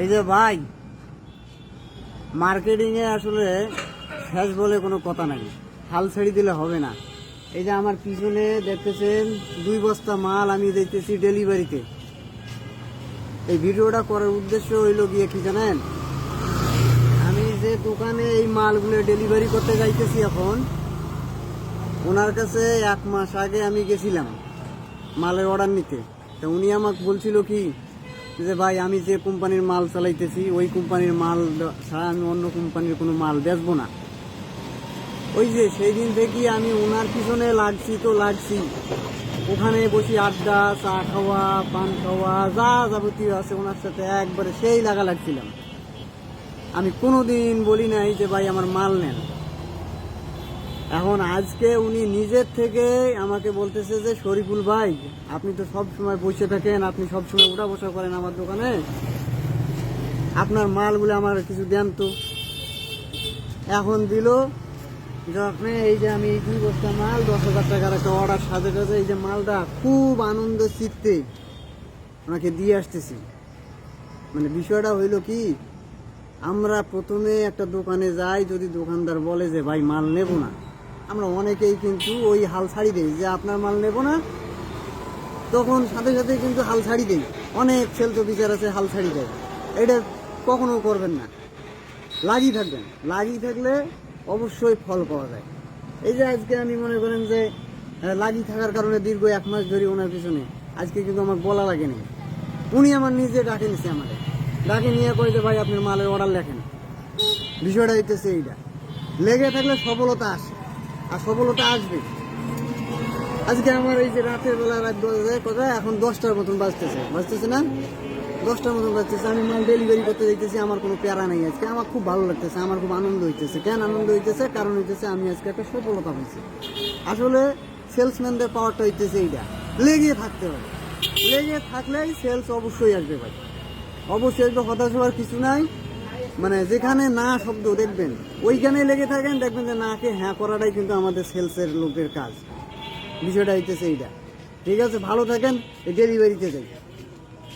এই যে ভাই মার্কেটিংয়ে আসলে শেষ বলে কোনো কথা নাই। হাল ছেড়ে দিলে হবে না। এই যে আমার পিছনে দেখতেছেন, দুই বস্তা মাল আমি দেখতেছি ডেলিভারিতে। এই ভিডিওটা করার উদ্দেশ্য হইল গিয়ে কি জানেন? আমি যে দোকানে এই মালগুলো ডেলিভারি করতে যাইতেছি এখন, ওনার কাছে এক মাস আগে আমি গেছিলাম মালের অর্ডার নিতে। তা উনি আমাকে বলছিল কি যে ভাই, আমি যে কোম্পানির মাল চালাইতেছি, ওই কোম্পানির মাল ছাড়া আমি অন্য কোম্পানির কোনো মাল বেচবো না। ওই যে সেই দিন থেকে আমি ওনার পিছনে লাগছি তো লাগছি। ওখানে বসি আড্ডা, চা খাওয়া, পান খাওয়া, যা যাবতীয় আছে ওনার সাথে একবারে সেই লাগা লাগছিলাম। আমি কোনোদিন বলি নাই যে ভাই, আমার মাল নেন। এখন আজকে উনি নিজের থেকে আমাকে বলতেছে যে, শরীফুল ভাই, আপনি তো সব সময় বসে থাকেন, আপনি সব সময় উঠা বসা করেন আমার দোকানে। আপনার মালগুলো আমার কিছু দেন তো। এখন দিল যখন এই যে আমি এই দুই বস্তা মাল, দশ হাজার টাকার একটা অর্ডার সাথে সাথে এই যে মালটা খুব আনন্দ চিত্তে ওনাকে দিয়ে আসতেছি। মানে বিষয়টা হইল কি, আমরা প্রথমে একটা দোকানে যাই, যদি দোকানদার বলে যে, ভাই, মাল নেব না। আমরা অনেকেই কিন্তু ওই হাল ছাড়ি দিই, যে আপনার মাল নেব না, তখন সাথে সাথে কিন্তু হাল ছাড়ি দেই। অনেক তো বিচার আছে, হাল ছাড়ি দেয়। এটা কখনো করবেন না। লাগিয়ে থাকবেন। লাগিয়ে থাকলে অবশ্যই ফল পাওয়া যায়। এই যে আজকে আমি মনে করেন যে লাগিয়ে থাকার কারণে দীর্ঘ এক মাস ধরে ওনার পিছনে, আজকে কিন্তু আমার বলা লাগেনি উনি আমার নিজে ডাকে নিছে আমাকে। ডাকে নিয়ে কই যে, ভাই, আপনার মালের অর্ডার লেখেন। বিষয়টা হইতেছে এইটা। লেগে থাকলে সফলতা আসে। আর সফলতা আসবে। আজকে আমার এই যে রাতের বেলা রাত কোথায়? এখন দশটার মতন বাজতেছে। বাজতেছে না? দশটার মতন বাজতেছে। আমি মাল ডেলিভারি করতে যাইতেছি, আমার কোনো প্যারা নেই আজকে। আমার খুব ভালো লাগতেছে, আমার খুব আনন্দ হইতেছে। কেন আনন্দ হইতেছে? কারণ হইতেছে আমি আজকে একটা সফলতা পাইছি। আসলে সেলসম্যানদের পাওয়ারটা হইতেছে এইটা। লেগে থাকতে হবে। লেগে থাকলেই সেলস অবশ্যই আসবে ভাই। অবশ্যই আসবে, হতাশ হওয়ার কিছু নাই। মানে যেখানে না শব্দ দেখবেন ওইখানে লেগে থাকেন, দেখবেন যে না, কে হ্যাঁ করাটাই কিন্তু আমাদের সেলসের লোকের কাজ। বিষয়টা হইতেছে এইটা। ঠিক আছে, ভালো থাকেন ডেলিভারিতে যাই।